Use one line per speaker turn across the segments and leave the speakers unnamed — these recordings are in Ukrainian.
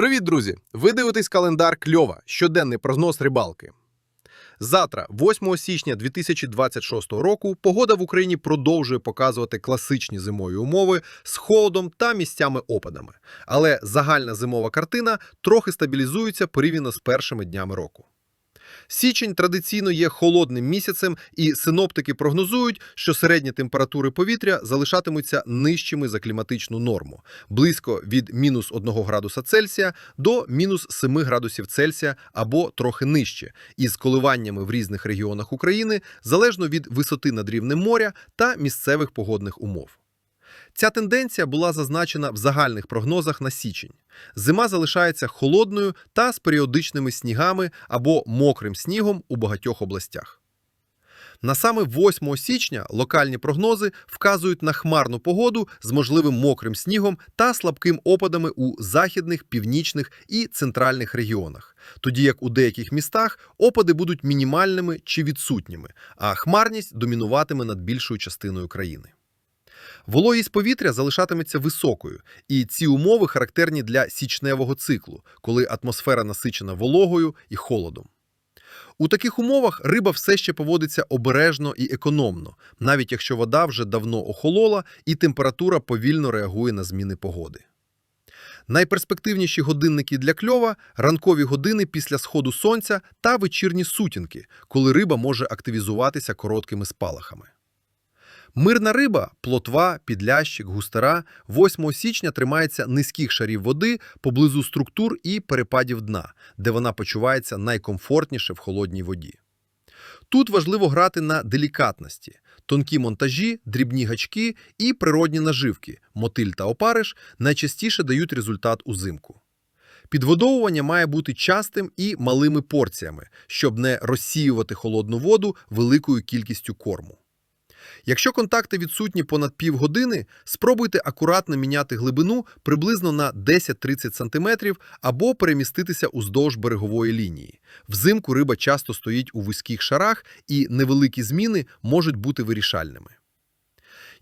Привіт, друзі! Ви дивитесь календар Кльова, щоденний прогноз рибалки. Завтра, 8 січня 2026 року, погода в Україні продовжує показувати класичні зимові умови з холодом та місцями опадами. Але загальна зимова картина трохи стабілізується порівняно з першими днями року. Січень традиційно є холодним місяцем, і синоптики прогнозують, що середні температури повітря залишатимуться нижчими за кліматичну норму, близько від мінус 1 градуса Цельсія до мінус 7 градусів Цельсія або трохи нижче, із коливаннями в різних регіонах України залежно від висоти над рівнем моря та місцевих погодних умов. Ця тенденція була зазначена в загальних прогнозах на січень. Зима залишається холодною та з періодичними снігами або мокрим снігом у багатьох областях. На саме 8 січня локальні прогнози вказують на хмарну погоду з можливим мокрим снігом та слабким опадами у західних, північних і центральних регіонах, тоді як у деяких містах опади будуть мінімальними чи відсутніми, а хмарність домінуватиме над більшою частиною країни. Вологість повітря залишатиметься високою, і ці умови характерні для січневого циклу, коли атмосфера насичена вологою і холодом. У таких умовах риба все ще поводиться обережно і економно, навіть якщо вода вже давно охолола і температура повільно реагує на зміни погоди. Найперспективніші годинники для кльова ранкові години після сходу сонця та вечірні сутінки, коли риба може активізуватися короткими спалахами. Мирна риба, плотва, підлящик, густера 8 січня тримається низьких шарів води поблизу структур і перепадів дна, де вона почувається найкомфортніше в холодній воді. Тут важливо грати на делікатності. Тонкі монтажі, дрібні гачки і природні наживки, мотиль та опариш найчастіше дають результат узимку. Підводовування має бути частим і малими порціями, щоб не розсіювати холодну воду великою кількістю корму. Якщо контакти відсутні понад півгодини, спробуйте акуратно міняти глибину приблизно на 10-30 см або переміститися уздовж берегової лінії. Взимку риба часто стоїть у вузьких шарах, і невеликі зміни можуть бути вирішальними.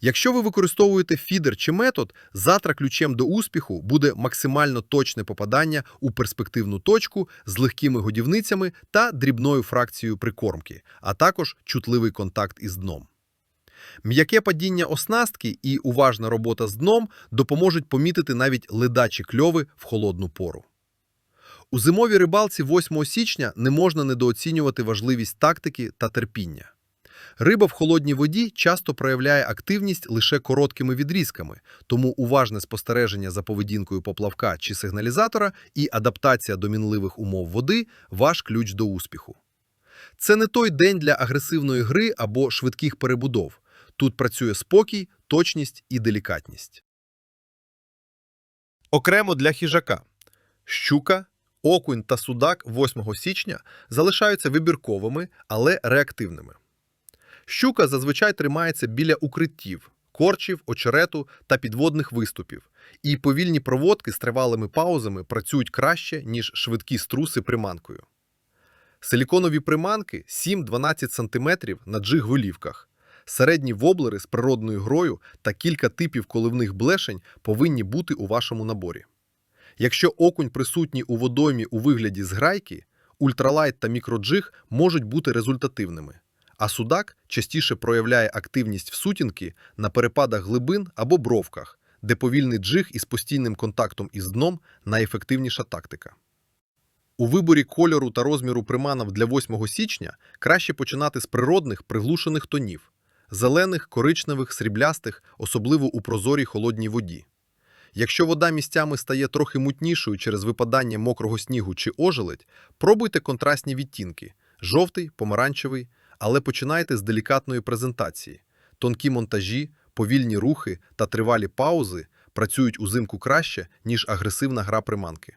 Якщо ви використовуєте фідер чи метод, завтра ключем до успіху буде максимально точне попадання у перспективну точку з легкими годівницями та дрібною фракцією прикормки, а також чутливий контакт із дном. М'яке падіння оснастки і уважна робота з дном допоможуть помітити навіть ледачі кльови в холодну пору. У зимовій рибалці 8 січня не можна недооцінювати важливість тактики та терпіння. Риба в холодній воді часто проявляє активність лише короткими відрізками, тому уважне спостереження за поведінкою поплавка чи сигналізатора і адаптація до мінливих умов води ваш ключ до успіху. Це не той день для агресивної гри або швидких перебудов. Тут працює спокій, точність і делікатність. Окремо для хижака. Щука, окунь та судак 8 січня залишаються вибірковими, але реактивними. Щука зазвичай тримається біля укриттів, корчів, очерету та підводних виступів, і повільні проводки з тривалими паузами працюють краще, ніж швидкі струси приманкою. Силіконові приманки 7-12 см на джиг-голівках. Середні воблери з природною грою та кілька типів коливних блешень повинні бути у вашому наборі. Якщо окунь присутній у водоймі у вигляді зграйки, ультралайт та мікроджиг можуть бути результативними, а судак частіше проявляє активність в сутінки на перепадах глибин або бровках, де повільний джиг із постійним контактом із дном найефективніша тактика. У виборі кольору та розміру приманок для 8 січня краще починати з природних приглушених тонів зелених, коричневих, сріблястих, особливо у прозорій холодній воді. Якщо вода місцями стає трохи мутнішою через випадання мокрого снігу чи ожеледь, пробуйте контрастні відтінки жовтий, помаранчевий, але починайте з делікатної презентації. Тонкі монтажі, повільні рухи та тривалі паузи працюють узимку краще, ніж агресивна гра приманки.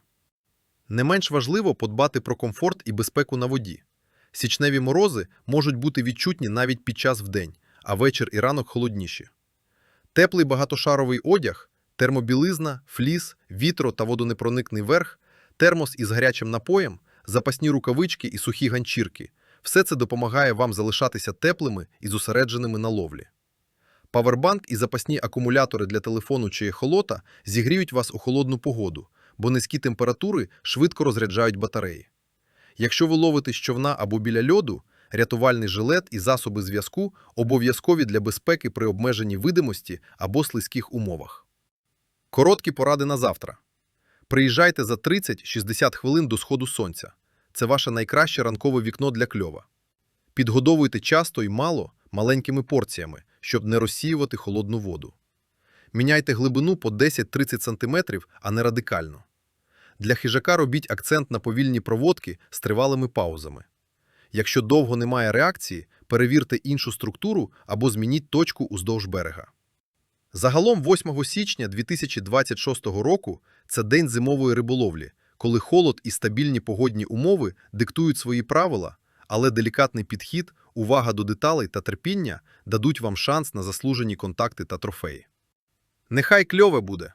Не менш важливо подбати про комфорт і безпеку на воді. Січневі морози можуть бути відчутні навіть під час вдень, а вечір і ранок холодніші. Теплий багатошаровий одяг, термобілизна, фліс, вітро та водонепроникний верх, термос із гарячим напоєм, запасні рукавички і сухі ганчірки все це допомагає вам залишатися теплими і зосередженими на ловлі. Павербанк і запасні акумулятори для телефону чи ехолота зігріють вас у холодну погоду, бо низькі температури швидко розряджають батареї. Якщо ви ловите з човна або біля льоду, рятувальний жилет і засоби зв'язку обов'язкові для безпеки при обмеженій видимості або слизьких умовах. Короткі поради на завтра. Приїжджайте за 30-60 хвилин до сходу сонця. Це ваше найкраще ранкове вікно для кльова. Підгодовуйте часто і мало маленькими порціями, щоб не розсіювати холодну воду. Міняйте глибину по 10-30 см, а не радикально. Для хижака робіть акцент на повільні проводки з тривалими паузами. Якщо довго немає реакції, перевірте іншу структуру або змініть точку уздовж берега. Загалом 8 січня 2026 року це день зимової риболовлі, коли холод і стабільні погодні умови диктують свої правила, але делікатний підхід, увага до деталей та терпіння дадуть вам шанс на заслужені контакти та трофеї. Нехай кльове буде!